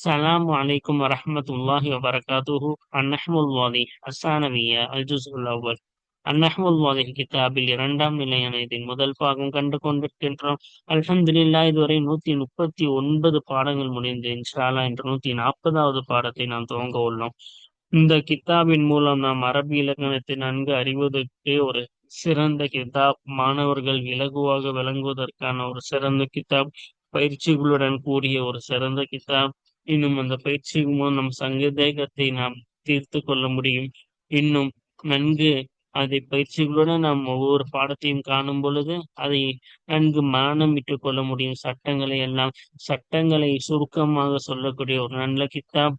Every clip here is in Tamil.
السلام عليكم ورحمة الله وبركاته النحو الواضح الثانوية الجزء الأول النحو الواضح கிதாபில் இரண்டாம் நிலையான இதில் முதல் பாகம் கண்டு கொண்டிருக்கின்றோம் அல்ஹம்துலில்லாஹ் இதுவரை நூத்தி முப்பத்தி ஒன்பது பாடங்கள் முடிந்து இன்ஷால்லா என்ற நூத்தி நாற்பதாவது பாடத்தை நாம் துவங்க உள்ளோம் இந்த கித்தாபின் மூலம் நாம் அரபி இலக்கணத்தை நன்கு அறிவதற்கு ஒரு சிறந்த கிதாப் மாணவர்கள் இலகுவாக விளங்குவதற்கான ஒரு சிறந்த கிதாப் பயிற்சிகளுடன் கூடிய ஒரு சிறந்த கிதாப் இன்னும் அந்த பயிற்சி மூலம் நம் சங்கதேகத்தை நாம் தீர்த்து கொள்ள முடியும். இன்னும் நன்கு அதை பயிற்சிகளுடன் நாம் ஒவ்வொரு பாடத்தையும் காணும் பொழுது அதை நன்கு மரணம் இட்டுக் கொள்ள முடியும். சட்டங்களை எல்லாம் சட்டங்களை சுருக்கமாக சொல்லக்கூடிய ஒரு நல்ல கித்தாப்.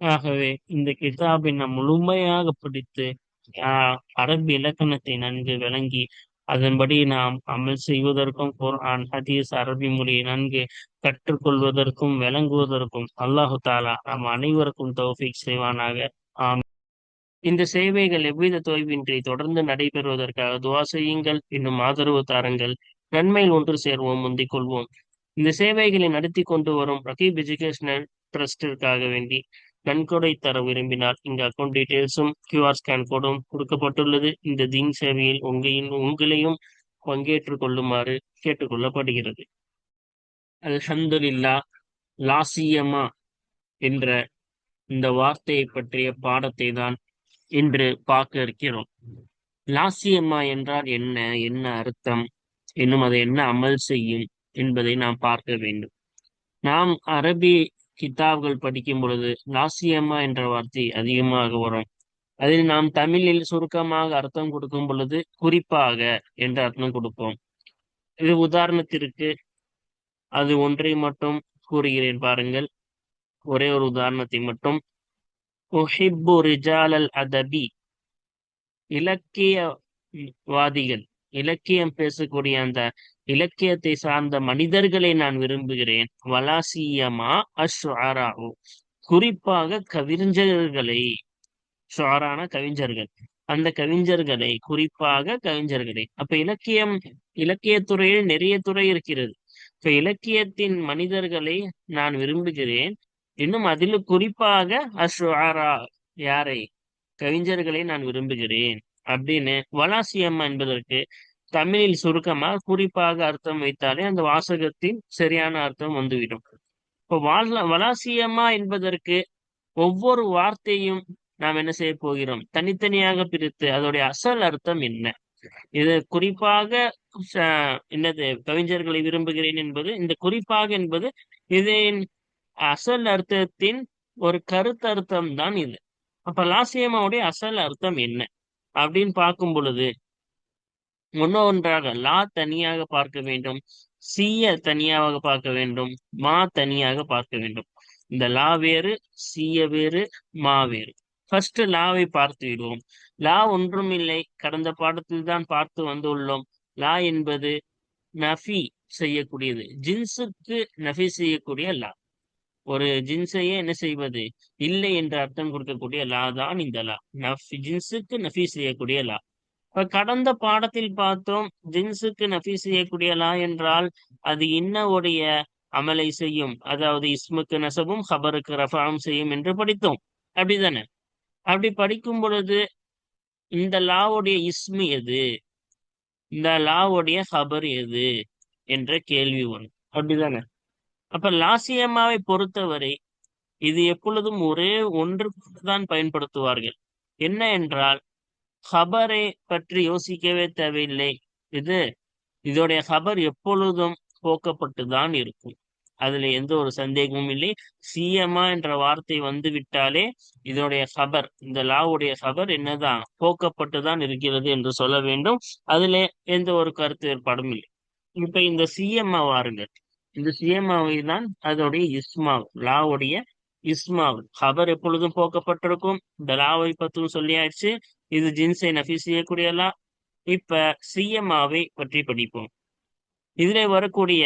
ஆகவே இந்த கிதாபை நாம் முழுமையாக படித்து ஆஹ் அரபி இலக்கணத்தை நன்கு விளங்கி அதன்படி நாம் அமல் செய்வதற்கும் குர்ஆன் ஹதீஸ் அரபி மொழியை நன்கு கற்றுக்கொள்வதற்கும் விளங்குவதற்கும் அல்லாஹு தாலா நம் அனைவருக்கும் தௌஃபிக் செய்வானாக. ஆம் இந்த சேவைகள் எவ்வித தொய்வின்றி தொடர்ந்து நடைபெறுவதற்காக துவா செய்யுங்கள். இன்னும் ஆதரவு தாருங்கள். நன்மையில் ஒன்று சேர்வோம் முந்திக் கொள்வோம். இந்த சேவைகளை நடத்தி கொண்டு வரும் ரகீப் எஜுகேஷனல் ட்ரஸ்டிற்காக வேண்டி நன்கொடை தர விரும்பினால் இங்க அக்கௌண்ட் டீடைல்ஸும் கியூஆர் ஸ்கேன் கோடும் கொடுக்கப்பட்டுள்ளது. இந்த தீன் சேவையில் உங்களின் உங்களையும் பங்கேற்றுக் கொள்ளுமாறு கேட்டுக்கொள்ளப்படுகிறது. அல்ஹந்துல்லா லாசியமா என்ற இந்த வார்த்தையை பற்றிய பாடத்தை தான் இன்று பார்க்க இருக்கிறோம். லாசியம்மா என்றால் என்ன என்ன அர்த்தம் இன்னும் அதை என்ன அமல் செய்யும் என்பதை நாம் பார்க்க வேண்டும். நாம் அரபி கிதாப்கள் படிக்கும் பொழுது லாசியமா என்ற வார்த்தை அதிகமாக வரும். அதில் நாம் தமிழில் சுருக்கமாக அர்த்தம் கொடுக்கும் பொழுது குறிப்பாக என்ற அர்த்தம் கொடுப்போம். இது உதாரணத்திற்கு அது ஒன்றை மட்டும் கூறுகிறேன் பாருங்கள். ஒரே ஒரு உதாரணத்தை மட்டும். உஹிப்பு ரிஜாலல் அதபி இலக்கியவாதிகள் இலக்கியம் பேசக்கூடிய அந்த இலக்கியத்தை சார்ந்த மனிதர்களை நான் விரும்புகிறேன். வலாசியமா? அஷ்வாராவு குறிப்பாக கவிஞர்களை. ஷுவாரான கவிஞர்கள். அந்த கவிஞர்களை குறிப்பாக கவிஞர்களை. அப்ப இலக்கியம் இலக்கியத்துறையில் நிறைய துறை இருக்கிறது. இப்ப இலக்கியத்தின் மனிதர்களை நான் விரும்புகிறேன். இன்னும் அதில் குறிப்பாக அஷ்வாரா யாரை? கவிஞர்களை நான் விரும்புகிறேன். அப்படின்னு வலாசியம்மா என்பதற்கு தமிழில் சுருக்கமாக குறிப்பாக அர்த்தம் வைத்தாலே அந்த வாசகத்தின் சரியான அர்த்தம் வந்துவிடும். இப்போ வாழ வலாசியமா என்பதற்கு ஒவ்வொரு வார்த்தையும் நாம் என்ன செய்ய போகிறோம்? தனித்தனியாக பிரித்து அதோடைய அசல் அர்த்தம் என்ன? இது குறிப்பாக என்னது கவிஞர்களை விரும்புகிறேன் என்பது இந்த குறிப்பாக என்பது இதன் அசல் அர்த்தத்தின் ஒரு கருத்தர்த்தம் தான் இது. அப்ப லாசியமாவுடைய அசல் அர்த்தம் என்ன? அப்படின்னு பார்க்கும் பொழுது ஒன்றாக லா தனியாக பார்க்க வேண்டும் சீய தனியாக பார்க்க வேண்டும் மா தனியாக பார்க்க வேண்டும். இந்த லா வேறு சீய வேறு மா வேறு. ஃபர்ஸ்ட் லாவை பார்த்து விடுவோம். லா ஒன்றும் இல்லை. கடந்த பாடத்தில் தான் பார்த்து வந்துள்ளோம். லா என்பது நஃபி செய்யக்கூடியது. ஜின்ஸுக்கு நஃபி செய்யக்கூடிய லா. ஒரு ஜின்ஸையே என்ன செய்வது? இல்லை என்ற அர்த்தம் கொடுக்கக்கூடிய லா தான் இந்த லா. நஃப் ஜின்ஸுக்கு நஃபி செய்யக்கூடிய லா. இப்ப கடந்த பாடத்தில் பார்த்தோம் ஜின்ஸுக்கு நஃபி செய்யக்கூடிய லா என்றால் அது இன்னவுடைய அமலை செய்யும். அதாவது இஸ்முக்கு நசபும் ஹபருக்கு ரஃபாவும் செய்யும் என்று படித்தோம். அப்படிதானே? அப்படி படிக்கும் பொழுது இந்த லாவுடைய இஸ்மு எது? இந்த லாவுடைய ஹபர் எது? என்ற கேள்வி வரும். அப்படிதானே? அப்ப லாசியம்மாவை பொறுத்தவரை இது எப்பொழுதும் ஒரே ஒன்று தான் பயன்படுத்துவார்கள். என்ன என்றால் ஹபரை பற்றி யோசிக்கவே தேவையில்லை. இது இதோடைய ஹபர் எப்பொழுதும் போக்கப்பட்டு தான் இருக்கும். அதுல எந்த ஒரு சந்தேகமும் இல்லை. சிஎம்மா என்ற வார்த்தை வந்து விட்டாலே இதோடைய ஹபர் இந்த லாவுடைய ஹபர் என்னதான் போக்கப்பட்டு தான் இருக்கிறது என்று சொல்ல வேண்டும். அதுல எந்த ஒரு கருத்து ஏற்பாடும் இல்லை. இப்ப இந்த சிஎம்மா வாருங்கள். இந்த சிஎம்மாவை தான் அதோடைய இஸ்மா லாவுடைய இஸ்மால் ஹபர் எப்பொழுதும் போக்கப்பட்டிருக்கும். டலாவை பத்தும் சொல்லியாச்சு. இது ஜின்ஸை நஃபி செய்யக்கூடியலா இப்ப சிஎம்மாவை பற்றி படிப்போம். இதுல வரக்கூடிய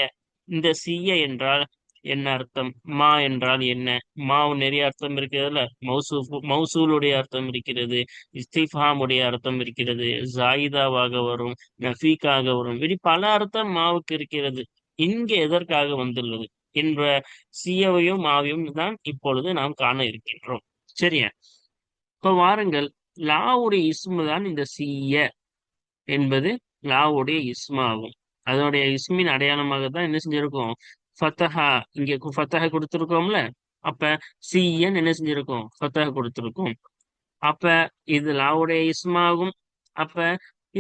இந்த சிய என்றால் என்ன அர்த்தம்? மா என்றால் என்ன? மாவு நிறைய அர்த்தம் இருக்கிறதுல. மௌசூ மௌசூலுடைய அர்த்தம் இருக்கிறது. இஸ்திஃபாமுடைய அர்த்தம் இருக்கிறது. ஜாயிதாவாக வரும் நஃபீக்காக வரும். இப்படி பல அர்த்தம் மாவுக்கு இருக்கிறது. இங்க எதற்காக வந்துள்ளது? என்ற சீயவையும் ஆவியும் தான் இப்பொழுது நாம் காண இருக்கின்றோம். சரியா? இப்ப வாருங்கள் லாவுடைய இஸ்மு தான் இந்த சீய என்பது லாவுடைய இஸ்மு ஆகும் அதனுடைய இஸ்மின் அடையாளமாக தான் என்ன செஞ்சிருக்கோம்? ஃபத்தஹா இங்க ஃபத்தஹா கொடுத்துருக்கோம்ல? அப்ப சீயன் என்ன செஞ்சிருக்கோம்? ஃபத்தஹா கொடுத்துருக்கோம். அப்ப இது லாவுடைய இஸ்மாகும் அப்ப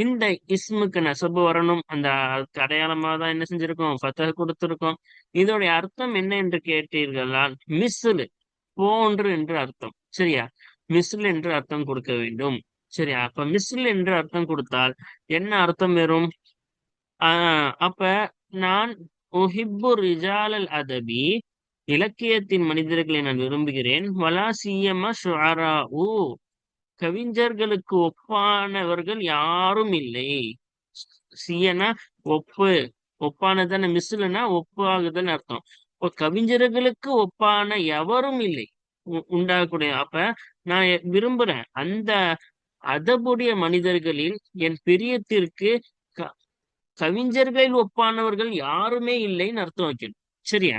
இந்த இஸ்முக்கு நெசபு வரணும். அந்த அடையாளமாக அடையாளமா தான் என்ன செஞ்சிருக்கோம்? ஃபத்தக கொடுத்திருக்கோம். இதோடைய அர்த்தம் என்ன என்று கேட்டீர்களால் மிஸ்லு போன்று என்று அர்த்தம். சரியா? மிஸ்ல் என்று அர்த்தம் கொடுக்க வேண்டும். சரியா? அப்ப மிஸ்ல் என்று அர்த்தம் கொடுத்தால் என்ன அர்த்தம் வரும்? ஆஹ் அப்ப நான் உஹிப்பு ரிஜாலல் அதபி இலக்கியத்தின் மனிதர்களை நான் விரும்புகிறேன். வலா சியமா ஷுஆரா ஊ கவிஞர்களுக்கு ஒப்பானவர்கள் யாரும் இல்லை. சியனா ஒப்பு ஒப்பானதான மிஸ்லன்னா ஒப்பாகுதுன்னு அர்த்தம். இப்போ கவிஞர்களுக்கு ஒப்பான எவரும் இல்லை. உ- உண்டாகக்கூடிய அப்ப நான் விரும்புறேன் அந்த அதபுடைய மனிதர்களில் என் பிரியத்திற்கு க- கவிஞர்களில் ஒப்பானவர்கள் யாருமே இல்லைன்னு அர்த்தம் வைக்கணும் சரியா?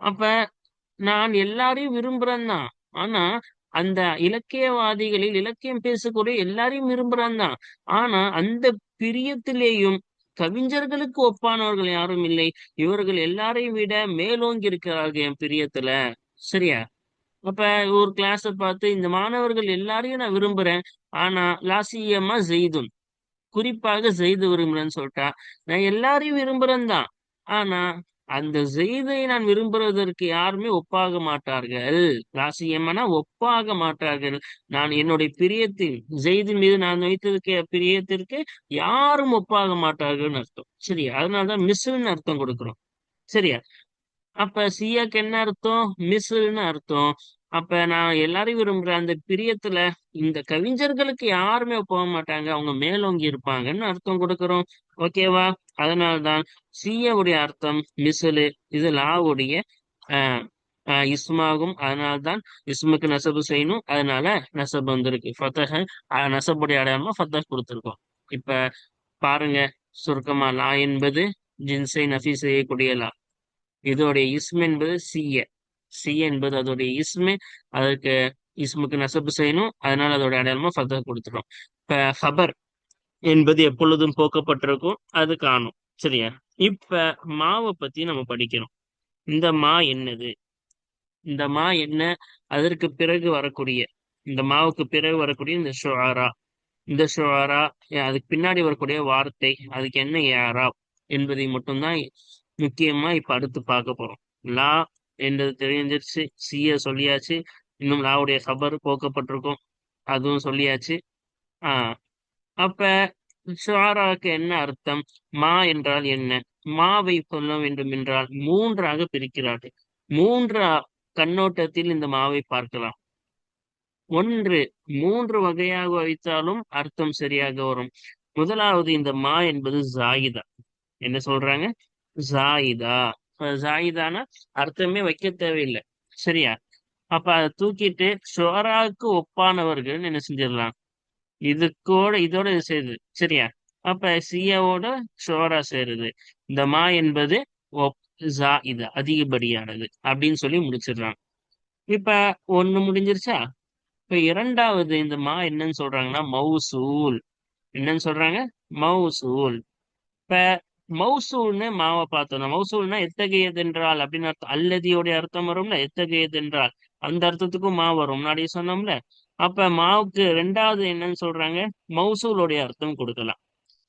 அப்ப நான் எல்லாரையும் விரும்புறேன் தான் ஆனா அந்த இலக்கியவாதிகளில் இலக்கியம் பேசக்கூடிய எல்லாரையும் விரும்புறான் தான் ஆனா அந்த பிரியத்திலேயும் கவிஞர்களுக்கு ஒப்பானவர்கள் யாரும் இல்லை. இவர்கள் எல்லாரையும் விட மேலோங்கி இருக்கிறார்கள் என் பிரியத்துல. சரியா? அப்ப ஒரு கிளாஸ பார்த்து இந்த மாணவர்கள் எல்லாரையும் நான் விரும்புறேன். ஆனா லாசியமா செய்தும் குறிப்பாக செய்து விரும்புறேன்னு சொல்லிட்டா நான் எல்லாரையும் விரும்புறேன் தான் ஆனா அந்த செய்தியை நான் விரும்புறதற்கு யாருமே ஒப்பாக மாட்டார்கள். ராசியம்மனா ஒப்பாக மாட்டார்கள். நான் என்னுடைய பிரியத்தில் ஜெய்தின் மீது நான் வைத்திருக்க பிரியத்திற்கு யாரும் ஒப்பாக மாட்டார்கள்னு அர்த்தம். சரியா? அதனாலதான் மிஸ்ன்னு அர்த்தம் கொடுக்கிறோம். சரியா? அப்ப சியாக்கு என்ன அர்த்தம்? மிஸ்ன்னு அர்த்தம். அப்ப நான் எல்லாரையும் விரும்புற அந்த பிரியத்துல இந்த கவிஞர்களுக்கு யாருமே போக மாட்டாங்க. அவங்க மேலோங்கி இருப்பாங்கன்னு அர்த்தம் கொடுக்கிறோம். ஓகேவா அதனால்தான் சீயவுடைய அர்த்தம் மிசலு இது லாவுடைய ஆஹ் ஆஹ் இஸ்மாகும். அதனால்தான் இஸ்முக்கு நெசபு செய்யணும். அதனால நெசபு வந்திருக்கு. ஃபத்தஹ நெசபுடைய அடையாளமா ஃபத்தஹ் கொடுத்துருக்கோம். இப்ப பாருங்க சுருக்கமா லா என்பது ஜின்ஸை நஃபி செய்யக்கூடிய லா. இதோடைய இஸ்ம் என்பது சீய. சி என்பது அதோடைய இஸ்மு. அதற்கு இஸ்முக்கு நசப்பு செய்யணும். அதனால அதோட அடையாளமா ஃபத்தஹ் கொடுத்துரும் இப்ப ஹபர் என்பது எப்பொழுதும் போக்கப்பட்டிருக்கும். அது காணும். சரியா? இப்ப மாவை பத்தி நம்ம படிக்கிறோம் இந்த மா என்னது? இந்த மா என்ன? அதற்கு பிறகு வரக்கூடிய இந்த மாவுக்கு பிறகு வரக்கூடிய இந்த ஷுஆரா. இந்த ஷுஆரா அதுக்கு பின்னாடி வரக்கூடிய வார்த்தை அதுக்கு என்ன யாரா என்பதை மட்டும்தான் முக்கியமா இப்ப அடுத்து பார்க்க போறோம். லா என்றது தெரிஞ்சிருச்சு. சிய சொல்லியாச்சு. இன்னும் லாவுடைய கபர் போக்கப்பட்டிருக்கும் அதுவும் சொல்லியாச்சு. ஆஹ் அப்ப ஷுஆராவுக்கு என்ன அர்த்தம்? மா என்றால் என்ன? மாவை சொல்ல வேண்டும் என்றால் மூன்றாக பிரிக்கிறார்கள். மூன்று கண்ணோட்டத்தில் இந்த மாவை பார்க்கலாம். ஒன்று மூன்று வகையாக வைத்தாலும் அர்த்தம் சரியாக வரும். முதலாவது இந்த மா என்பது ஜாயிதா. என்ன சொல்றாங்க? ஜாயிதா. ஜாயிதானா அர்த்தமே வைக்க தேவையில்லை. சரியா? அப்ப அதை தூக்கிட்டு ஷோராவுக்கு ஒப்பானவர்கள் என்ன செஞ்சிடலாம்? இதுக்கோட இதோட இது சேருது சரியா? அப்ப சியாவோட ஷோரா சேருது இந்த மா என்பது ஒப் ஜா இது அதிகப்படியானது அப்படின்னு சொல்லி முடிச்சிடுறாங்க இப்ப ஒண்ணு முடிஞ்சிருச்சா? இப்ப இரண்டாவது இந்த மா என்னன்னு சொல்றாங்கன்னா மவுசூல் என்னன்னு சொல்றாங்க? மவுசூல் இப்ப மௌசூல்னு மாவை பார்த்தோம் மௌசூல்னா எத்தகையது என்றால் அப்படின்னு அர்த்தம் அல்லதியோடைய அர்த்தம் வரும்ல எத்தகையது என்றால் அந்த அர்த்தத்துக்கும் மா வரும். முன்னாடி சொன்னோம்ல. அப்ப மாவுக்கு ரெண்டாவது என்னன்னு சொல்றாங்க? மௌசூலுடைய அர்த்தம் கொடுக்கலாம்.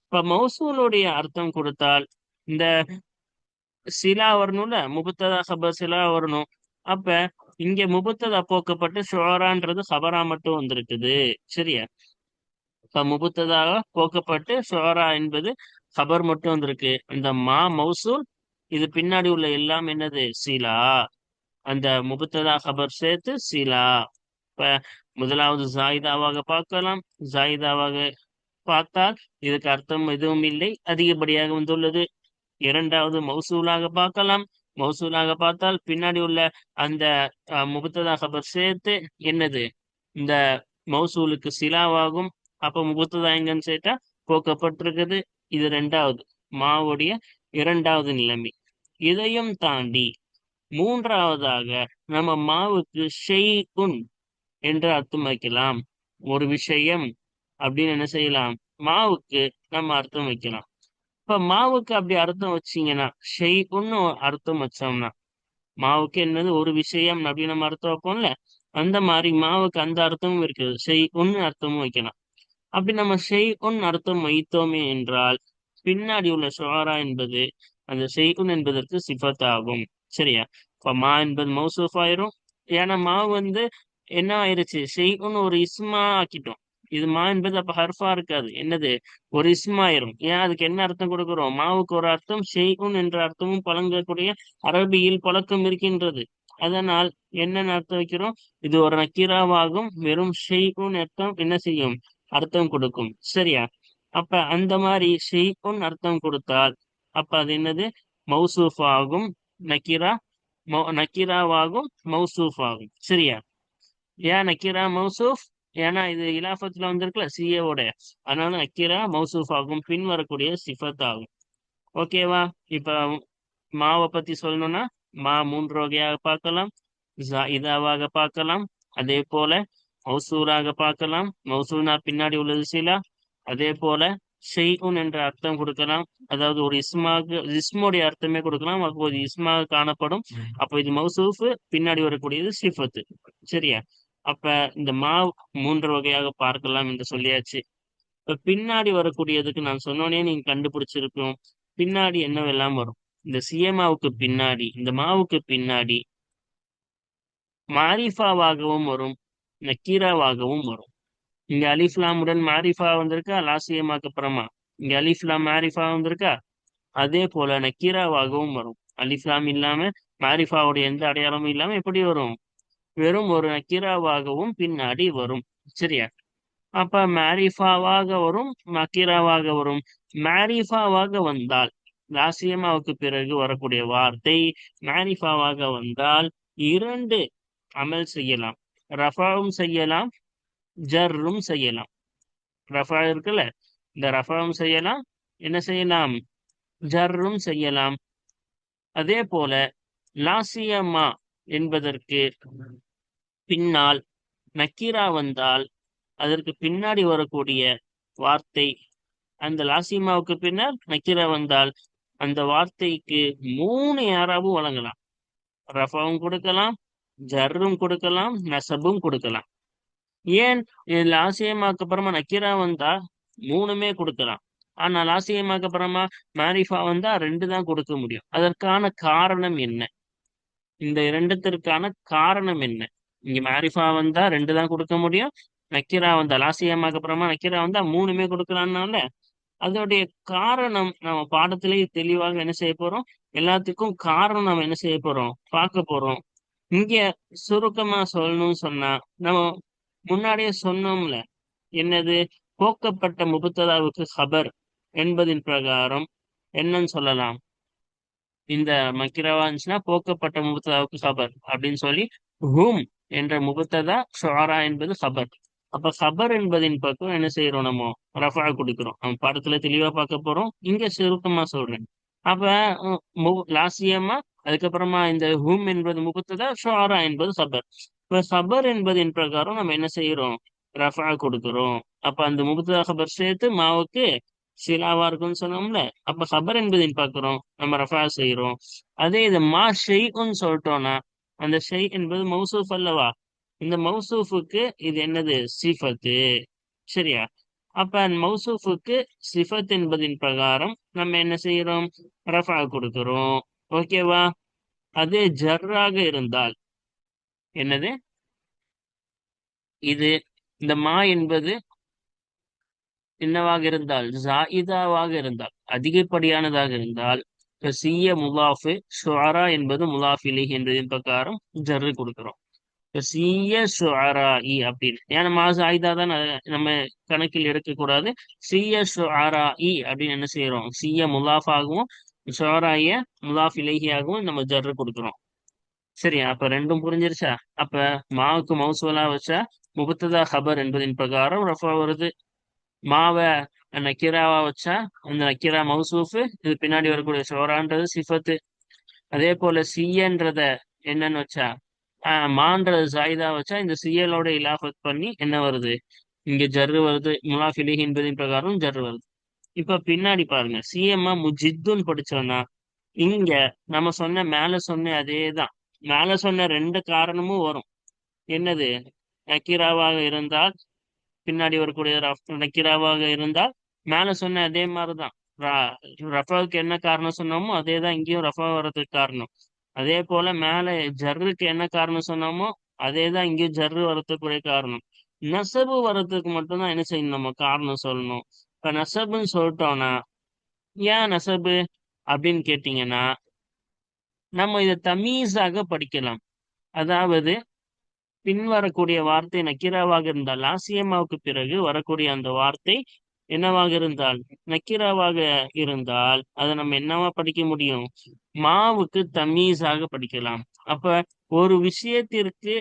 இப்ப மௌசூலுடைய அர்த்தம் கொடுத்தால் இந்த சிலா வரணும்ல முபத்ததா ஹபர் சிலா வரணும். அப்ப இங்க முபத்ததா போக்கப்பட்டு ஷோரான்றது ஹபரா மட்டும் வந்திருக்குது. சரியா? இப்ப முபத்ததாக போக்கப்பட்டு ஷோரா என்பது ஹபர் மட்டும் வந்திருக்கு. அந்த மா மௌசூல் இது பின்னாடி உள்ள எல்லாம் என்னது? சீலா. அந்த முபத்ததா ஹபர் சேர்த்து சீலா. இப்ப முதலாவது ஜாயிதாவாக பார்க்கலாம். ஜாயிதாவாக பார்த்தால் இதுக்கு அர்த்தம் எதுவும் இல்லை. அதிகப்படியாக வந்துள்ளது. இரண்டாவது மௌசூலாக பார்க்கலாம். மௌசூலாக பார்த்தால் பின்னாடி உள்ள அந்த முபத்ததா ஹபர் சேர்த்து என்னது? இந்த மௌசூலுக்கு சிலாவாகும். அப்ப முபத்ததா எங்கன்னு சேர்த்தா போக்கப்பட்டிருக்குது. இது ரெண்டாவது. மாவுடைய இரண்டாவது நிலைமை. இதையும் தாண்டி மூன்றாவதாக நம்ம மாவுக்கு ஷெய்உன் என்று அர்த்தம் வைக்கலாம் ஒரு விஷயம் அப்படின்னு என்ன செய்யலாம்? மாவுக்கு நம்ம அர்த்தம் வைக்கலாம். இப்ப மாவுக்கு அப்படி அர்த்தம் வச்சீங்கன்னா ஷெய்உன்னு அர்த்தம் வச்சோம்னா மாவுக்கு என்னது? ஒரு விஷயம் அப்படின்னு நம்ம அர்த்தம் வைப்போம்ல? அந்த மாதிரி மாவுக்கு அந்த அர்த்தமும் இருக்குது. ஷெய் ஒன்னு அர்த்தமும் வைக்கலாம். அப்படி நம்ம ஷெய் அர்த்தம் வைத்தோமே என்றால் பின்னாடி உள்ள ஷுவாரா என்பது அந்த செய்யுன் என்பதற்கு சிஃபத் ஆகும் சரியா? இப்போ மா என்பது மௌசூஃப் ஆயிரும். ஏன்னா மா வந்து என்ன ஆயிருச்சு? செய்யுன் ஒரு இஸ்மா ஆக்கிட்டோம். இது மா என்பது அப்ப ஹர்ஃபா இருக்காது. என்னது? ஒரு இஸ்மா ஆயிரும். ஏன் அதுக்கு என்ன அர்த்தம் கொடுக்குறோம்? மாவுக்கு ஒரு அர்த்தம் ஷெய்குன் என்ற அர்த்தமும் பழங்கக்கூடிய அரபியில் பழக்கம் இருக்கின்றது. அதனால் என்னென்ன அர்த்தம் வைக்கிறோம்? இது ஒரு நக்கீராவாகும். வெறும் ஷெய்குன் அர்த்தம் என்ன செய்யும்? அர்த்தம் கொடுக்கும். சரியா? அப்ப அந்த மாதிரி ஷெய்குன் அர்த்தம் கொடுத்தால் அப்ப அது என்னது? மௌசூஃப் ஆகும் நக்கீரா நக்கீராவாகும் மௌசூஃப் ஆகும் சரியா? ஏன் நக்கீரா மௌசூஃப்? ஏன்னா இது இலாஃபத்துல வந்திருக்குல்ல சிஏவோட அதனால நக்கீரா மௌசூஃப் ஆகும் பின் வரக்கூடிய சிஃபத் ஆகும் ஓகேவா? இப்ப மாவை பத்தி சொல்லணும்னா மா மூன்று வகையாக பார்க்கலாம் இதாவாக பார்க்கலாம். அதே போல மௌசூராக பார்க்கலாம். மௌசூர்னா பின்னாடி உள்ளது சிலா. அதே போல ஷெய்உன் என்ற அர்த்தம் கொடுக்கலாம். அதாவது ஒரு இஸ்மாக இஸ்மோடைய அர்த்தமே கொடுக்கலாம். அப்போ இது இஸ்மாக காணப்படும். அப்போ இது மௌசூஃப் பின்னாடி வரக்கூடியது சிஃபத்து. சரியா? அப்ப இந்த மா மூன்று வகையாக பார்க்கலாம் என்று சொல்லியாச்சு. இப்ப பின்னாடி வரக்கூடியதுக்கு நான் சொன்னோனே நீங்க கண்டுபிடிச்சிருக்கோம். பின்னாடி என்னவெல்லாம் வரும்? இந்த சியமாவுக்கு பின்னாடி இந்த மாவுக்கு பின்னாடி மாரிஃபாவாகவும் வரும். நக்கீராவாகவும் வரும். இங்க அலிஃப்லாமுடன் மாரிஃபா வந்திருக்கா? லாசியமாக்கு அப்புறமா இங்க அலிஃப்லாம் மாரிஃபா வந்திருக்கா? அதே போல நக்கீராவாகவும் வரும். அலிஃப்லாம் இல்லாம மாரிஃபாவுடைய எந்த அடையாளமும் இல்லாம எப்படி வரும்? வெறும் ஒரு நக்கீராவாகவும் பின்னாடி வரும். சரியா? அப்ப மாரிஃபாவாக வரும் நக்கீராவாக வரும். மாரிஃபாவாக வந்தால் லாசியமாவுக்கு பிறகு வரக்கூடிய வார்த்தை மாரிஃபாவாக வந்தால் இரண்டு அமல் செய்யலாம். ரஃபாவும் செய்யலாம் ஜர்ரும் செய்யலாம். ரஃபா இருக்குல்ல இந்த ரஃபாவும் செய்யலாம் என்ன செய்யலாம்? ஜர்ரும் செய்யலாம். அதே போல லாசியமா என்பதற்கு பின்னால் நக்கீரா வந்தால் அதற்கு பின்னாடி வரக்கூடிய வார்த்தை அந்த லாசிமாவுக்கு பின்னால் நக்கீரா வந்தால் அந்த வார்த்தைக்கு மூணு யாராவும் வழங்கலாம். ரஃபாவும் கொடுக்கலாம் ஜர்ரும் கொடுக்கலாம் நசபும் கொடுக்கலாம். ஏன்? இதுல ஆசியமாக்கு அப்புறமா நக்கீரா வந்தா மூணுமே கொடுக்கலாம். ஆனா ஆசியமாக்கு அப்புறமா மாரிஃபா வந்தா ரெண்டு தான் கொடுக்க முடியும். அதற்கான காரணம் என்ன? இந்த இரண்டுத்திற்கான காரணம் என்ன? இங்க மாரிஃபா வந்தா ரெண்டு தான் கொடுக்க முடியும். நக்கீரா வந்தா லாசியமாக்கு அப்புறமா நக்கீரா வந்தா மூணுமே கொடுக்கலாம்னால அதோடைய காரணம் நம்ம பாடத்திலேயே தெளிவாக என்ன செய்ய போறோம்? எல்லாத்துக்கும் காரணம் நம்ம என்ன செய்ய போறோம்? பார்க்க போறோம். இங்க சுருக்கமா சொல்லணும்னு சொன்னா நம்ம முன்னாடியே சொன்னோம்ல என்னது? போக்கப்பட்ட முபத்ததாவுக்கு ஹபர் என்பதின் பிரகாரம் என்னன்னு சொல்லலாம். இந்த மக்கிரவா இருந்துச்சுன்னா போக்கப்பட்ட முபத்ததாவுக்கு ஹபர் அப்படின்னு சொல்லி ஹூம் என்ற முபத்ததா ஷுஆரா என்பது ஹபர் அப்ப ஹபர் என்பதின் பக்கம் என்ன செய்யறோம் நம்ம? ரஃபா கொடுக்கிறோம். நம்ம படத்துல தெளிவா பார்க்க போறோம். இங்க சுருக்கமா சொல்றேன். அப்ப லாசியமா அதுக்கப்புறமா இந்த ஹூம் என்பது முகத்ததா ஷோரா என்பது சபர். இப்ப சபர் என்பதின் பிரகாரம் நம்ம என்ன செய்யறோம் ரஃபா கொடுக்கிறோம். அப்ப அந்த முபத்ததா ஹபர் சேர்த்து மாவுக்கு சிலாவா இருக்கும்னு சொன்னோம்ல அப்ப சபர் என்பதின் பார்க்கிறோம் நம்ம ரஃபா செய்யறோம் அதே இது மா ஷெய்ன்னு சொல்லிட்டோம்னா அந்த ஷெய் என்பது மௌசூஃப் அல்லவா? இந்த மௌசூஃபுக்கு இது என்னது? சிஃபத்து. சரியா? அப்ப மௌசூஃபுக்கு சிஃபத் என்பதின் பிரகாரம் நம்ம என்ன செய்யறோம்? ரஃபா கொடுக்கிறோம். ஓகேவா அதே ஜர்ராக இருந்தால் என்னது? இது இந்த மா என்பது என்னவாக இருந்தால் ஜாயிதாவாக இருந்தால் அதிகப்படியானதாக இருந்தால் சிய முலாஃபு ஷுவாரா என்பது முலாஃபிலி என்பதின் பிரகாரம் ஜர்ரு கொடுக்கிறோம். சிய சுஆராயி இ அப்படின்னு. ஏன்னா மாச ஆயுதா தான் நம்ம கணக்கில் எடுக்கக்கூடாது. சிய சுஆராயி இ அப்படின்னு என்ன செய்யறோம் சிய முலாஃபாகவும் ஷுஆராய முலாஃப் இலகியாகவும் நம்ம ஜர்ரு கொடுக்குறோம். சரியா? அப்ப ரெண்டும் புரிஞ்சிருச்சா? அப்ப மாவுக்கு மௌசூலா வச்சா முபத்ததா ஹபர் என்பதின் பிரகாரம் ரஃபா வருது. மாவை நக்கீராவா வச்சா அந்த நக்கீரா மௌசூஃபு இது பின்னாடி வரக்கூடிய சோரான்றது சிஃபத்து. அதே போல சியன்றத என்னன்னு வச்சா மான்றது சாயிதா வச்சா இந்த சியலோட இலாஃபத் பண்ணி என்ன வருது? இங்க ஜர்ரு வருது. முலாஃபிலி என்பதின் பிரகாரம் ஜர்ரு வருது. இப்ப பின்னாடி பாருங்க. சிஎம்மா முஜித்துன்னு படிச்சோம்னா இங்க நம்ம சொன்ன மேல சொன்ன அதே தான் மேல சொன்ன ரெண்டு காரணமும் வரும். என்னது? நக்கீராவாக இருந்தால் பின்னாடி வரக்கூடிய ரஃப் நக்கீராவாக இருந்தால் மேல சொன்ன அதே மாதிரிதான். ரஃபாவுக்கு என்ன காரணம் சொன்னோமோ அதே தான் இங்கேயும் ரஃபா வர்றதுக்கு காரணம். அதே போல மேல ஜர்ருக்கு என்ன காரணம் சொன்னோமோ அதே தான் இங்கேயும் ஜர்ரு வர்றதுக்குரிய காரணம். நெசவு வர்றதுக்கு மட்டும்தான் என்ன செய்யணும்? நம்ம காரணம் சொல்லணும். இப்ப நெசபுன்னு சொல்லிட்டோம்னா ஏன் நெசபு அப்படின்னு கேட்டீங்கன்னா நம்ம இதை தமீஸாக படிக்கலாம். அதாவது பின்வரக்கூடிய வார்த்தை நக்கீராவாக இருந்தால் ஆசியமாவுக்கு பிறகு வரக்கூடிய அந்த வார்த்தை என்னவாக இருந்தால் நக்கீராவாக இருந்தால் அதை நம்ம என்னவா படிக்க முடியும்? மாவுக்கு தமீஸாக படிக்கலாம். அப்ப ஒரு விஷயத்திற்கு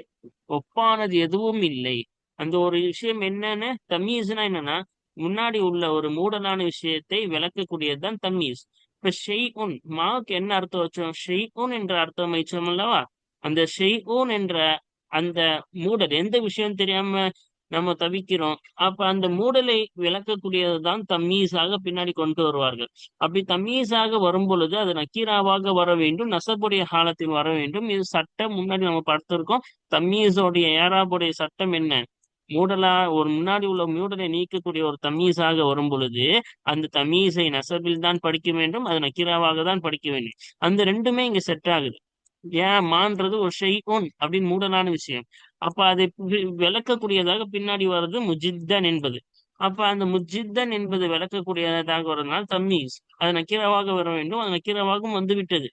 ஒப்பானது எதுவும் இல்லை. அந்த ஒரு விஷயம் என்னன்னு தமீஸ்னா என்னன்னா முன்னாடி உள்ள ஒரு மூடலான விஷயத்தை விளக்கக்கூடியதுதான் தமீஸ். இப்ப ஷெய்உன் மாவுக்கு என்ன அர்த்தம் வச்சோம்? ஷெய்உன் என்ற அர்த்தம் வைச்சோம் அல்லவா? அந்த ஷெய்உன் என்ற அந்த மூடல் எந்த விஷயம் தெரியாம நம்ம தவிக்கிறோம். அப்ப அந்த மூடலை விளக்கக்கூடியதுதான் தம்மீஸாக பின்னாடி கொண்டு வருவார்கள். அப்படி தம்மீஸாக வரும் பொழுது அது நக்கீராவாக வர வேண்டும். நசப்புடைய காலத்தில் வர வேண்டும். இது சட்டம் முன்னாடி நம்ம பார்த்திருக்கோம் தம்மீஸோடைய ஏராபுடைய சட்டம் என்ன? மூடலா ஒரு முன்னாடி உள்ள மூடலை நீக்கக்கூடிய ஒரு தமீசாக வரும் பொழுது அந்த தமீசை நசபில் தான் படிக்க வேண்டும். அது நக்கீராவாக தான் படிக்க வேண்டும். அந்த ரெண்டுமே இங்க செட் ஆகுது. ஏன் மான்றது ஒரு ஷெய்கோன் அப்படின்னு மூடலான விஷயம். அப்ப அதை விளக்கக்கூடியதாக பின்னாடி வர்றது முஜித்தன் என்பது. அப்ப அந்த முஜித்தன் என்பது விளக்கக்கூடியதாக வரதுனால தம்மீஸ். அது நக்கீராவாக வர வேண்டும். அது நக்கீரவாகவும் வந்து விட்டது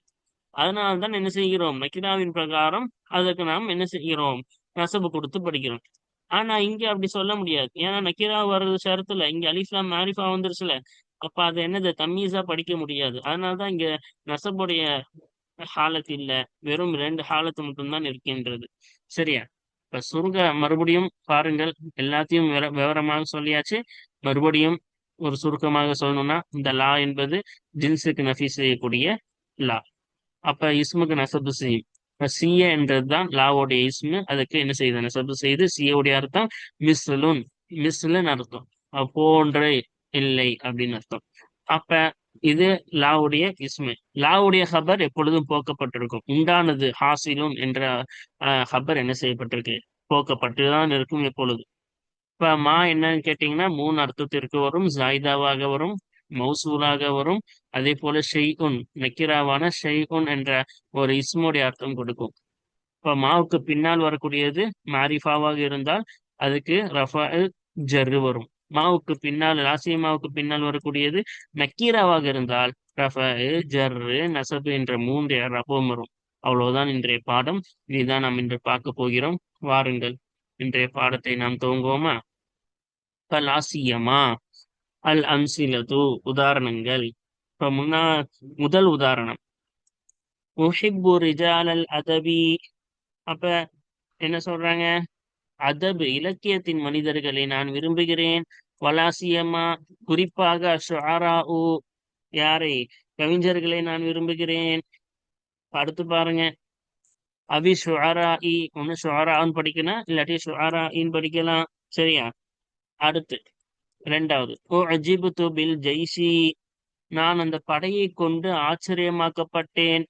அதனால்தான் என்ன செய்கிறோம்? நக்கிராவின் பிரகாரம் அதற்கு நாம் என்ன செய்கிறோம்? நசபு கொடுத்து படிக்கிறோம். ஆனா இங்க அப்படி சொல்ல முடியாது. ஏன்னா நக்கீரா வர்றது ஷரத்துல. இங்க அலிஃப்லாம் மாரிஃபா வந்துருச்சுல. அப்ப அது என்னது? தம்மீஸா படிக்க முடியாது. அதனாலதான் இங்க நசபுடைய ஹாலத் இல்ல. வெறும் ரெண்டு ஹாலத்து மட்டும்தான் இருக்கின்றது. சரியா? இப்ப சுருங்க மறுபடியும் பாருங்கள். எல்லாத்தையும் விவரமாக சொல்லியாச்சு. மறுபடியும் ஒரு சுருக்கமாக சொல்லணும்னா இந்த லா என்பது ஜின்ஸுக்கு நஃபி செய்யக்கூடிய லா. அப்ப இஸ்முக்கு நசபு செய்யும். இப்ப சிய என்றதுதான் லாவோடைய இஸ்மு. அதுக்கு என்ன செய்யுது? நசபு செய்து சியோடைய அர்த்தம் மிஸ்லுன். மிஸ்லுன்னு அர்த்தம். போன்ற இல்லை அப்படின்னு அர்த்தம். அப்ப இது லாவுடைய இஸ்மு. லாவுடைய ஹபர் எப்பொழுதும் போக்கப்பட்டிருக்கும். உண்டானது ஹாசிலுன் என்ற ஹபர் என்ன செய்யப்பட்டிருக்கு? போக்கப்பட்டுதான் இருக்கும் எப்பொழுது. இப்ப மா என்னன்னு கேட்டீங்கன்னா மூணு அர்த்தத்திற்கு வரும். ஜாயிதாவாக வரும். மௌசூலாக வரும். அதே போல ஷெய்உன் நக்கிராவான ஷெய்உன் என்ற ஒரு இஸ்முடைய அர்த்தம் கொடுக்கும். இப்ப மாவுக்கு பின்னால் வரக்கூடியது மாரிஃபாவாக இருந்தால் அதுக்கு ரஃபா ஜர்ரு வரும். மாவுக்கு பின்னால் லாசியமாவுக்கு பின்னால் வரக்கூடியது நக்கீராவாக இருந்தால் ரஃப ஜர்ரு நசபு என்ற மூன்று ரபம் வரும். அவ்வளவுதான் இன்றைய பாடம். இதுதான் நாம் இன்று பார்க்க போகிறோம். வாருங்கள். இன்றைய பாடத்தை நாம் துவங்குவோமா? லாசியமா அல் அம்சிலது உதாரணங்கள். இப்ப முன்னா முதல் உதாரணம். உஹிப்பு ரிஜால் அல் அதபி. அப்ப என்ன சொல்றாங்க? அதபு இலக்கியத்தின் மனிதர்களை நான் விரும்புகிறேன் வலாசியமா? குறிப்பாக ஷுஆரா யாரை? கவிஞர்களை நான் விரும்புகிறேன். அடுத்து பாருங்க. அபி ஷுஆரா இ ஒன்னு ஷுஆரான்னு படிக்கணும் இல்லாட்டி ஷுஆரா இன்னு படிக்கலாம். சரியா? அடுத்து ரெண்டாவது. ஓ அஜிபு துபில் ஜெய்சி நான் அந்த படையை கொண்டு ஆச்சரியமாக்கப்பட்டேன்.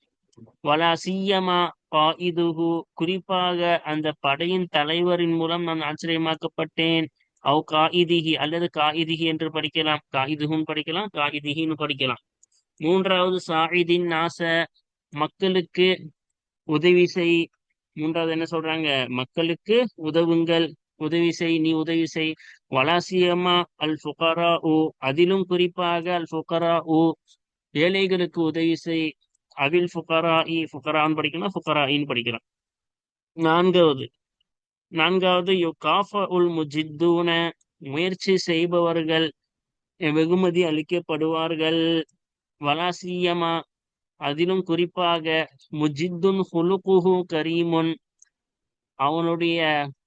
வலா சீயமா காயிதுகு குறிப்பாக அந்த படையின் தலைவரின் மூலம் நான் ஆச்சரியமாக்கப்பட்டேன். அவ் காயிதிகி அல்லது காயிதிகி என்று படிக்கலாம். காயிதுகும் படிக்கலாம் காயிதிகின்னு படிக்கலாம். மூன்றாவது சாயிதின் நாச மக்களுக்கு உதவி செய். மூன்றாவது என்ன சொல்றாங்க? மக்களுக்கு உதவுங்கள். உதவி செய் நீ உதவி செய். வலாசியமா அல் ஃபுகரா ஊ அதிலும் குறிப்பாக அல் ஃபுகரா ஊ ஏழைகளுக்கு உதவி செய். அகில் ஃபுகரா இ ஃபுகரான்னு படிக்கலாம் ஃபுகரா இன்னு படிக்கலாம். நான்காவது நான்காவது யு காஃப உல் முஜித்தூன முயற்சி செய்பவர்கள் வெகுமதி அளிக்கப்படுவார்கள். வலாசியமா அதிலும் குறிப்பாக முஜித்துன் ஹுலுகுஹு கரீமுன் அவனுடைய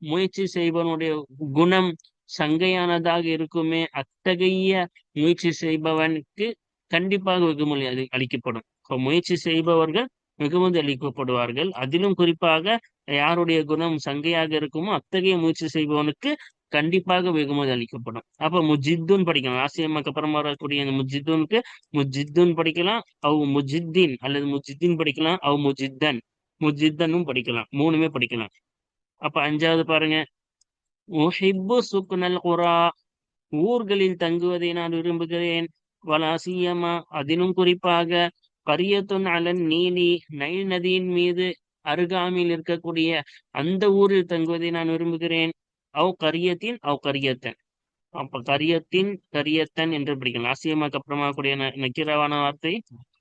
முயற்சி செய்பவனுடைய குணம் சங்கையானதாக இருக்குமே அத்தகைய முயற்சி செய்பவனுக்கு கண்டிப்பாக வெகுமதி அளிக்கப்படும். இப்போ முயற்சி செய்பவர்கள் மிகவும் அளிக்கப்படுவார்கள் அதிலும் குறிப்பாக யாருடைய குணம் சங்கையாக இருக்குமோ அத்தகைய முயற்சி செய்பவனுக்கு கண்டிப்பாக வெகுமதி அளிக்கப்படும். அப்ப முஜித்துன் படிக்கலாம். ஆசியம்மாக்கு அப்புறமா வரக்கூடிய இந்த முஜித்துனுக்கு முஜித்துன் படிக்கலாம். அவ் முஜித்தின் அல்லது முஜித்தின் படிக்கலாம். அவ் முஜித்தன் முஜித்தனும் படிக்கலாம். மூணுமே படிக்கலாம். அப்ப அஞ்சாவது பாருங்க. முஹிப்பு சுக்னல் குரா. ஊர்களில் தங்குவதை நான் விரும்புகிறேன். வலாசியமா அதிலும் குறிப்பாக கரியத்துன் அலன் நீலி நைல் நதியின் மீது அருகாமையில் இருக்கக்கூடிய அந்த ஊரில் தங்குவதை நான் விரும்புகிறேன். அவ் கரியத்தின் அவ் கரியத்தன். அப்ப கரியத்தின் கரியத்தன் என்று படிக்கலாம். ஆசியமாக்கு அப்புறமா கூடிய நக்கிரவான வார்த்தை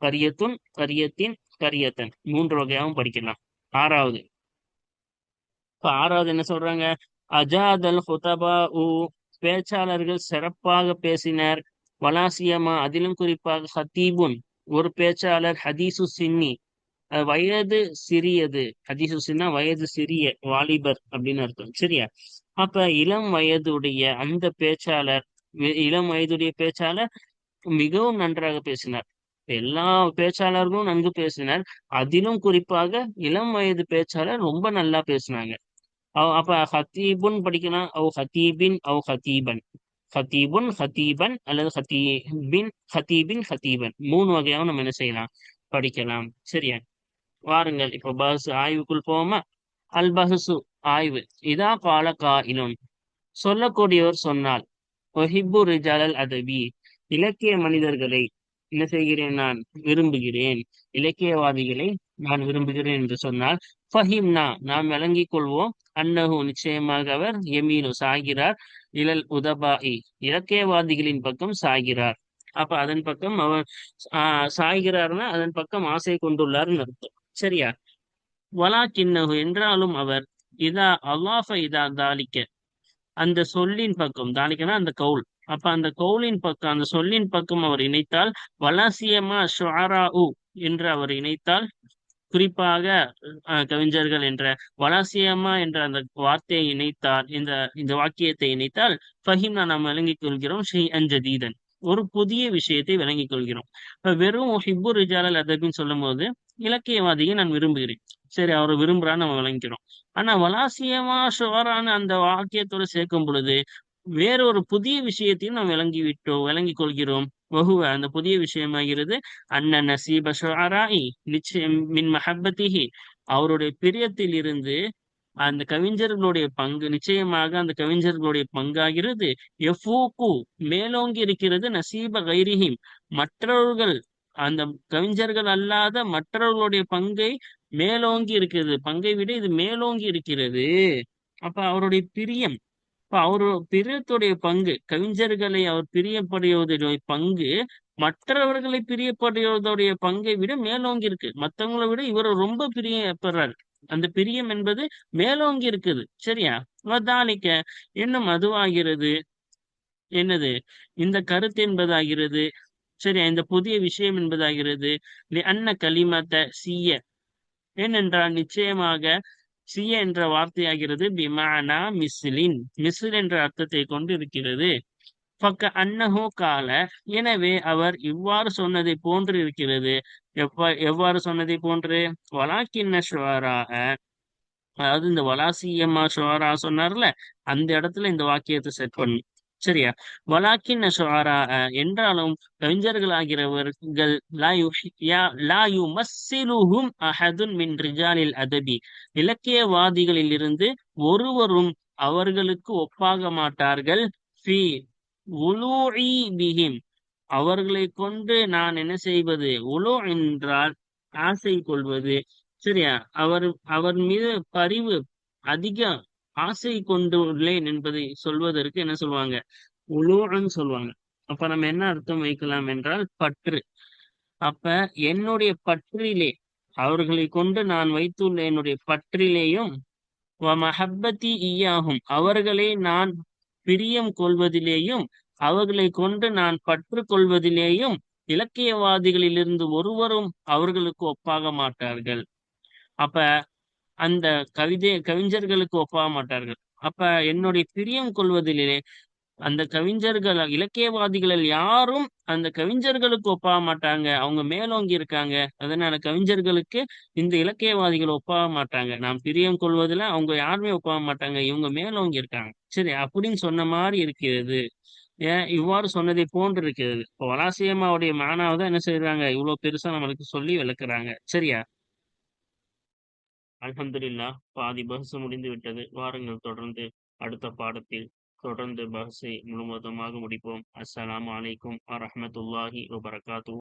கரியத்துன் கரியத்தின் கரியத்தன். மூன்று வகையாகவும் படிக்கலாம். ஆறாவது. இப்ப ஆறாவது என்ன சொல்றாங்க? அஜாதல் ஹுதபா உ பேச்சாளர்கள் சிறப்பாக பேசினர். வலாசியமா அதிலும் குறிப்பாக ஹத்தீபுன். ஒரு பேச்சாளர் ஹதீசு சின்னி. வயது சிறியது. ஹதீசு சின்னா வயது சிறிய வாலிபர் அப்படின்னு அர்த்தம். சரியா? அப்ப இளம் வயதுடைய அந்த பேச்சாளர் இளம் வயதுடைய பேச்சாளர் மிகவும் நன்றாக பேசினார். எல்லா பேச்சாளர்களும் நன்கு பேசினர். அதிலும் குறிப்பாக இளம் வயது பேச்சாளர் ரொம்ப நல்லா பேசினாங்க. அப்ப ஹத்தீபுன் படிக்கலாம். அவ் ஹத்தீபின் அவ் ஹத்தீபன். ஹத்தீபுன் ஹத்தீபன் அல்லது ஹத்தீபின் ஹத்தீபின் ஹத்தீபன் மூணு வகையாகவும் நம்ம என்ன செய்யலாம்? படிக்கலாம். சரியா? வாருங்கள். இப்போ பஸ் ஆய்வுக்குள் போவோமா? அல் பஹசு ஆய்வு. இதா கால காயிலுன். சொல்லக்கூடியவர் சொன்னால் ஒஹிபு ரிஜாலல் அதபி. இலக்கிய மனிதர்களை என்ன செய்கிறேன் நான்? விரும்புகிறேன். இலக்கியவாதிகளை நான் விரும்புகிறேன் என்று சொன்னால் ஃபஹிம்னா நாம் விளங்கிக் கொள்வோம். அன்னஹு நிச்சயமாக அவர் எமீனு. சாகிறார் இலல் உதபாயி. இலக்கியவாதிகளின் பக்கம் சாகிறார் அப்ப அதன் பக்கம் அவர் சாய்கிறார்னா அதன் பக்கம் ஆசை கொண்டுள்ளார்னு அர்த்தம். சரியா? வலா கிண்ணகு என்றாலும் அவர் இதா அல்லாஃப இதா தாலிக்க. அந்த சொல்லின் பக்கம் தாலிக்கனா அந்த கவுல். அப்ப அந்த கவுலின் பக்கம் அந்த சொல்லின் பக்கம் அவர் இணைத்தால் வலாசியமா ஷாரா உ என்று அவர் இணைத்தால் குறிப்பாக கவிஞர்கள் என்ற வலாசியமா என்ற அந்த வார்த்தையை இணைத்தால் இந்த இந்த வாக்கியத்தை இணைத்தால் ஃபஹிம்னா நாம் விளங்கிக் கொள்கிறோம் ஷெய் அஞ்சதீதன் ஒரு புதிய விஷயத்தை விளங்கிக் கொள்கிறோம். இப்ப வெறும் ஹிப்பு ரிஜாலல் அதபின்னு சொல்லும் போது இலக்கியவாதியை நான் விரும்புகிறேன். சரி அவரை விரும்புறான்னு நம்ம விளங்கிக்கிறோம். ஆனா வலாசியமா ஷுவரான அந்த வாக்கியத்தோட சேர்க்கும் பொழுது வேறொரு புதிய விஷயத்தையும் நாம் விளங்கி விட்டோம் விளங்கி கொள்கிறோம். வகுவ அந்த புதிய விஷயமாகிறது. அண்ணன் நசீப ஷுஆராஇ நிச்சயம் மின் மஹப்பத்திஹி. அவருடைய பிரியத்தில் இருந்து அந்த கவிஞர்களுடைய பங்கு நிச்சயமாக அந்த கவிஞர்களுடைய பங்காகிறது. எஃபூக்கு மேலோங்கி இருக்கிறது நசீப கைரிஹிம் மற்றவர்கள் அந்த கவிஞர்கள் அல்லாத மற்றவர்களுடைய பங்கை மேலோங்கி இருக்கிறது. பங்கை விட இது மேலோங்கி இருக்கிறது. அப்ப அவருடைய பிரியம் அவரு பிரியத்துடைய பங்கு. கவிஞர்களை அவர் பிரியப்படுவதுடைய பங்கு மற்றவர்களை பிரியப்படுவதுடைய பங்கை விட மேலோங்கி இருக்கு. மற்றவங்களை விட இவர் ரொம்ப பிரியப்படுறாரு. அந்த பிரியம் என்பது மேலோங்கி இருக்குது. சரியா? தாளிக்க இன்னும் அதுவாகிறது. என்னது? இந்த கருத்து என்பதாகிறது. சரியா? இந்த புதிய விஷயம் என்பதாகிறது. அன்ன களிமத்த சீய. ஏனென்றால் நிச்சயமாக சிய என்ற வார்த்தையாகிறது. பிமானா மிஸ்லின் மிஸ்ல் என்ற அர்த்தத்தை கொண்டு இருக்கிறது பக்க அன்னஹோ கால. எனவே அவர் இவ்வாறு சொன்னதை போன்று இருக்கிறது. எவ்வா எவ்வாறு சொன்னதை போன்று? வலாக்கின்ன ஷுவராக. அதாவது இந்த வலாசியம்மா ஷுவரா சொன்னார்ல அந்த இடத்துல இந்த வாக்கியத்தை செட் பண்ணும் சரியா? வலாக்கின் ஷுவரா என்றாலும் கவிஞர்களாகிறவர்கள் லா யு அஹதுன் மின் ரிஜாலில் அதபி. இலக்கியவாதிகளில் இருந்து ஒருவரும் அவர்களுக்கு ஒப்பாக மாட்டார்கள். ஃபி உலூஇ பிஹிம். அவர்களை கொண்டு நான் என்ன செய்வது? உலோ என்றால் ஆசை கொள்வது. சரியா? அவர் அவர் மீது பரிவு அதிக ஆசை கொண்டுள்ளேன் என்பதை சொல்வதற்கு என்ன சொல்லுவாங்க? உலோன்னு சொல்லுவாங்க. அப்ப நம்ம என்ன அர்த்தம் வைக்கலாம் என்றால் பற்று. அப்ப என்னுடைய பற்றிலே அவர்களை கொண்டு நான் வைத்துள்ள என்னுடைய பற்றிலேயும் மஹப்பத்தி ஈயாகும். அவர்களை நான் பிரியம் கொள்வதிலேயும் அவர்களை கொண்டு நான் பற்று கொள்வதிலேயும் இலக்கியவாதிகளிலிருந்து ஒருவரும் அவர்களுக்கு ஒப்பாக மாட்டார்கள். அப்ப அந்த கவிதை கவிஞர்களுக்கு ஒப்பாக மாட்டார்கள். அப்ப என்னுடைய பிரியம் கொள்வதிலே அந்த கவிஞர்கள் இலக்கியவாதிகளில் யாரும் அந்த கவிஞர்களுக்கு ஒப்பாக மாட்டாங்க. அவங்க மேலோங்கி இருக்காங்க. அதனால கவிஞர்களுக்கு இந்த இலக்கியவாதிகள் ஒப்பாக மாட்டாங்க. நாம் பிரியம் கொள்வதில் அவங்க யாருமே ஒப்பாக மாட்டாங்க. இவங்க மேலோங்கி இருக்காங்க. சரி அப்படின்னு சொன்ன மாதிரி இருக்கிறது. ஏன் இவ்வாறு சொன்னதை போன்று இருக்கிறது. இப்போ வலாசியம்மாவுடைய மானாவதான் என்ன செய்யறாங்க இவ்வளவு பெருசா நம்மளுக்கு சொல்லி விளக்குறாங்க. சரியா? அலமதுல்லா பாதி பஹ்ஸ் முடிந்து விட்டது வாருங்கள் தொடர்ந்து அடுத்த பாடத்தில் தொடர்ந்து பஹ்ஸை முழுவதுமாக முடிப்போம். அஸ்ஸலாம் அலைக்கும் வரமத்துல்லாஹி வபரகாத்து